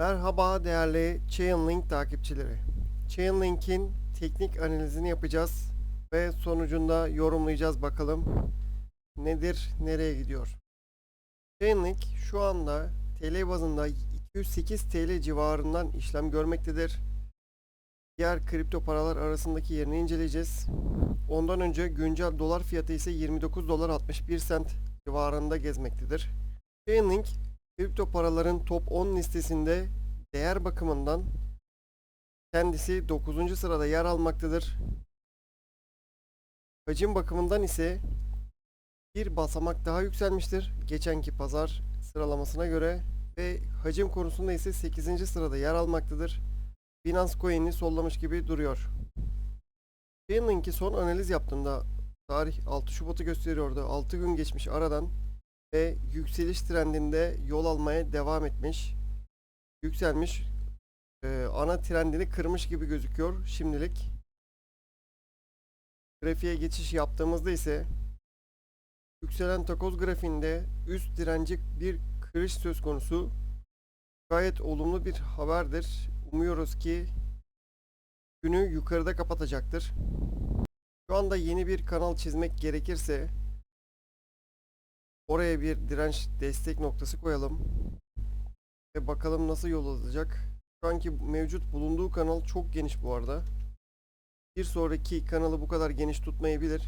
Merhaba değerli Chainlink takipçileri. Chainlink'in teknik analizini yapacağız ve sonucunda yorumlayacağız bakalım nedir, nereye gidiyor. Chainlink şu anda TL bazında 208 TL civarından işlem görmektedir. Diğer kripto paralar arasındaki yerini inceleyeceğiz. Ondan önce güncel dolar fiyatı ise 29 dolar 61 sent civarında gezmektedir. Chainlink kripto paraların top 10 listesinde değer bakımından kendisi 9. sırada yer almaktadır. Hacim bakımından ise bir basamak daha yükselmiştir geçenki pazar sıralamasına göre ve hacim konusunda ise 8. sırada yer almaktadır. Binance Coin'i sollamış gibi duruyor. Chainlink'i son analiz yaptığımda tarih 6 Şubat'ı gösteriyordu. 6 gün geçmiş aradan ve yükseliş trendinde yol almaya devam etmiş. Yükselmiş. Ee, ana trendini kırmış gibi gözüküyor şimdilik. Grafiğe geçiş yaptığımızda ise yükselen takoz grafiğinde üst direnci bir kırış söz konusu. Gayet olumlu bir haberdir. Umuyoruz ki günü yukarıda kapatacaktır. Şu anda yeni bir kanal çizmek gerekirse Oraya bir direnç destek noktası koyalım. Ve bakalım nasıl yol alacak. Şu anki mevcut bulunduğu kanal çok geniş bu arada. Bir sonraki kanalı bu kadar geniş tutmayabilir.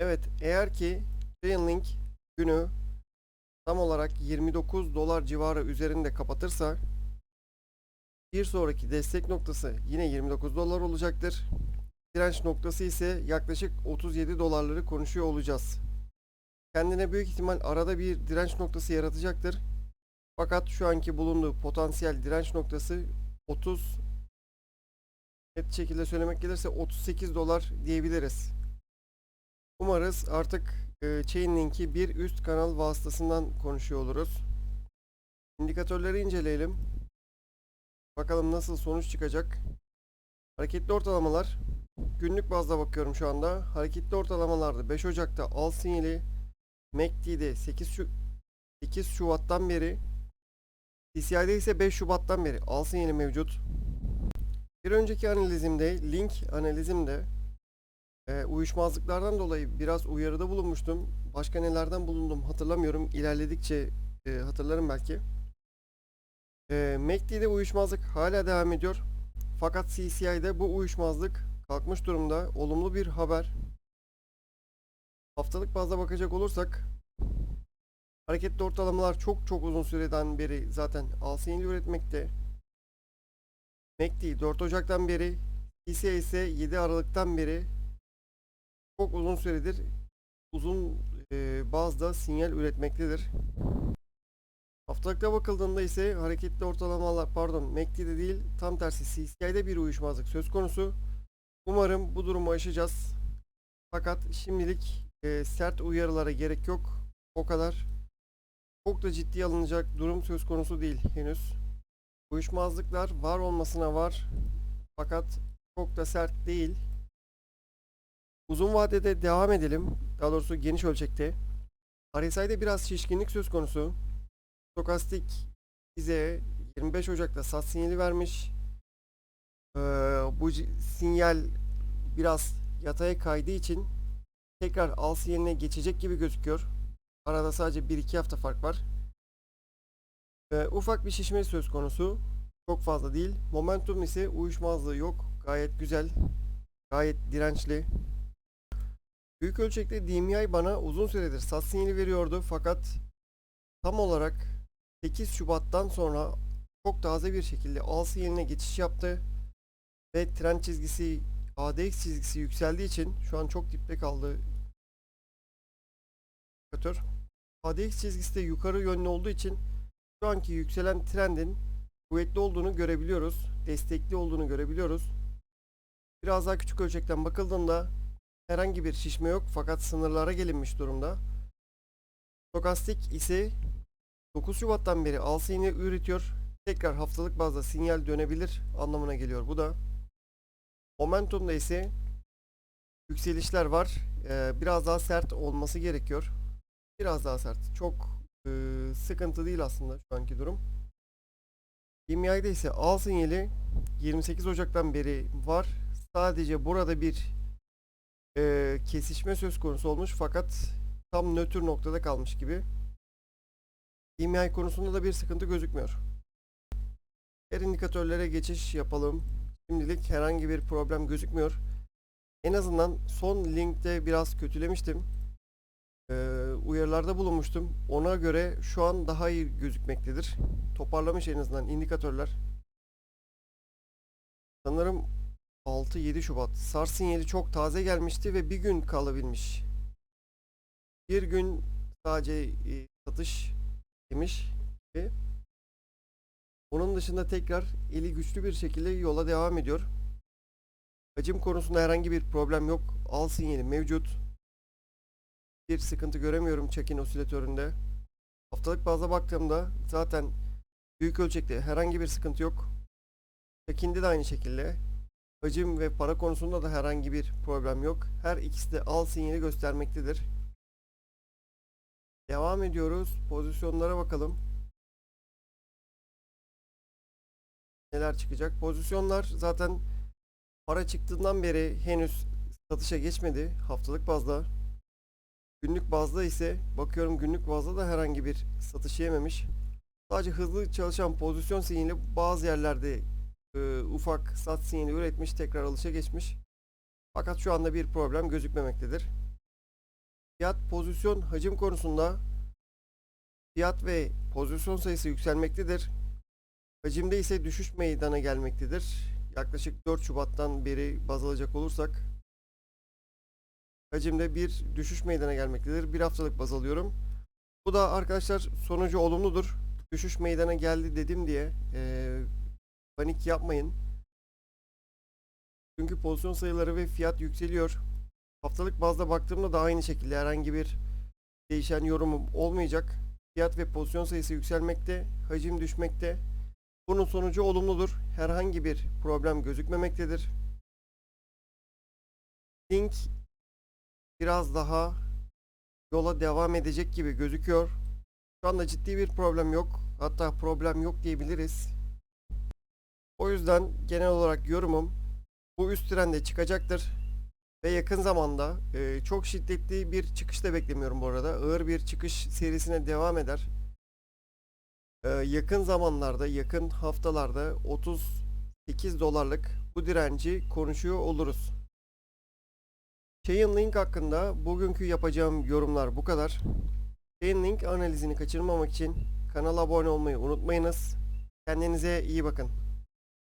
Evet eğer ki Chainlink günü tam olarak 29 dolar civarı üzerinde kapatırsa bir sonraki destek noktası yine 29 dolar olacaktır. Direnç noktası ise yaklaşık 37 dolarları konuşuyor olacağız. Kendine büyük ihtimal arada bir direnç noktası yaratacaktır. Fakat şu anki bulunduğu potansiyel direnç noktası 30 net şekilde söylemek gelirse 38 dolar diyebiliriz. Umarız artık e, Chainlink'i bir üst kanal vasıtasından konuşuyor oluruz. İndikatörleri inceleyelim. Bakalım nasıl sonuç çıkacak. Hareketli ortalamalar Günlük bazda bakıyorum şu anda. Hareketli ortalamalarda 5 Ocak'ta al sinyali MACD'de 8 şu 8 Şubat'tan beri PCI'de ise 5 Şubat'tan beri al sinyali mevcut. Bir önceki analizimde, link analizimde e, uyuşmazlıklardan dolayı biraz uyarıda bulunmuştum. Başka nelerden bulundum hatırlamıyorum. İlerledikçe e, hatırlarım belki. E, MACD'de uyuşmazlık hala devam ediyor. Fakat CCI'de bu uyuşmazlık kalkmış durumda. Olumlu bir haber. Haftalık bazda bakacak olursak hareketli ortalamalar çok çok uzun süreden beri zaten al sinyali üretmekte. MACD 4 Ocak'tan beri PCA ise 7 Aralık'tan beri çok uzun süredir uzun e, bazda sinyal üretmektedir. Haftalıkta bakıldığında ise hareketli ortalamalar pardon MACD'de değil tam tersi CCI'de bir uyuşmazlık söz konusu. Umarım bu durumu aşacağız. Fakat şimdilik e, sert uyarılara gerek yok. O kadar. Çok da ciddi alınacak durum söz konusu değil henüz. Uyuşmazlıklar var olmasına var. Fakat çok da sert değil. Uzun vadede devam edelim. Daha doğrusu geniş ölçekte. RSI'de biraz şişkinlik söz konusu. Stokastik bize 25 Ocak'ta sat sinyali vermiş. Ee, bu sinyal biraz yataya kaydığı için tekrar al sinyaline geçecek gibi gözüküyor. Arada sadece 1-2 hafta fark var. Ee, ufak bir şişme söz konusu. Çok fazla değil. Momentum ise uyuşmazlığı yok. Gayet güzel. Gayet dirençli. Büyük ölçekte DMI bana uzun süredir sat sinyali veriyordu fakat tam olarak 8 Şubat'tan sonra çok taze bir şekilde al sinyaline geçiş yaptı ve trend çizgisi ADX çizgisi yükseldiği için şu an çok dipte kaldı indikatör. ADX çizgisi de yukarı yönlü olduğu için şu anki yükselen trendin kuvvetli olduğunu görebiliyoruz. Destekli olduğunu görebiliyoruz. Biraz daha küçük ölçekten bakıldığında herhangi bir şişme yok fakat sınırlara gelinmiş durumda. Stokastik ise 9 Şubat'tan beri al sinyali üretiyor. Tekrar haftalık bazda sinyal dönebilir anlamına geliyor bu da. Momentum'da ise yükselişler var. Ee, biraz daha sert olması gerekiyor. Biraz daha sert. Çok e, sıkıntı değil aslında şu anki durum. Kimyayda ise al sinyali 28 Ocak'tan beri var. Sadece burada bir e, kesişme söz konusu olmuş fakat tam nötr noktada kalmış gibi. Kimyay konusunda da bir sıkıntı gözükmüyor. Diğer indikatörlere geçiş yapalım. Şimdilik herhangi bir problem gözükmüyor. En azından son linkte biraz kötülemiştim. Ee, uyarılarda bulunmuştum. Ona göre şu an daha iyi gözükmektedir. Toparlamış en azından indikatörler. Sanırım 6-7 Şubat. SARS sinyali çok taze gelmişti ve bir gün kalabilmiş. Bir gün sadece e, satış demiş. Ve onun dışında tekrar eli güçlü bir şekilde yola devam ediyor. Hacim konusunda herhangi bir problem yok. Al sinyali mevcut. Bir sıkıntı göremiyorum check-in osilatöründe. Haftalık bazda baktığımda zaten büyük ölçekte herhangi bir sıkıntı yok. Check-in'de de aynı şekilde. Hacim ve para konusunda da herhangi bir problem yok. Her ikisi de al sinyali göstermektedir. Devam ediyoruz. Pozisyonlara bakalım. Neler çıkacak? Pozisyonlar zaten para çıktığından beri henüz satışa geçmedi haftalık bazda. Günlük bazda ise bakıyorum günlük bazda da herhangi bir satış yememiş. Sadece hızlı çalışan pozisyon sinyali bazı yerlerde e, ufak sat sinyali üretmiş tekrar alışa geçmiş. Fakat şu anda bir problem gözükmemektedir. Fiyat pozisyon hacim konusunda fiyat ve pozisyon sayısı yükselmektedir. Hacimde ise düşüş meydana gelmektedir. Yaklaşık 4 Şubat'tan beri baz alacak olursak hacimde bir düşüş meydana gelmektedir. Bir haftalık baz alıyorum. Bu da arkadaşlar sonucu olumludur. Düşüş meydana geldi dedim diye eee, panik yapmayın. Çünkü pozisyon sayıları ve fiyat yükseliyor. Haftalık bazda baktığımda da aynı şekilde herhangi bir değişen yorumum olmayacak. Fiyat ve pozisyon sayısı yükselmekte, hacim düşmekte. Bunun sonucu olumludur. Herhangi bir problem gözükmemektedir. Link biraz daha yola devam edecek gibi gözüküyor. Şu anda ciddi bir problem yok. Hatta problem yok diyebiliriz. O yüzden genel olarak yorumum bu üst trende çıkacaktır. Ve yakın zamanda e, çok şiddetli bir çıkış da beklemiyorum bu arada. Ağır bir çıkış serisine devam eder. E, yakın zamanlarda, yakın haftalarda 38 dolarlık bu direnci konuşuyor oluruz. Chainlink hakkında bugünkü yapacağım yorumlar bu kadar. Chainlink analizini kaçırmamak için kanala abone olmayı unutmayınız. Kendinize iyi bakın.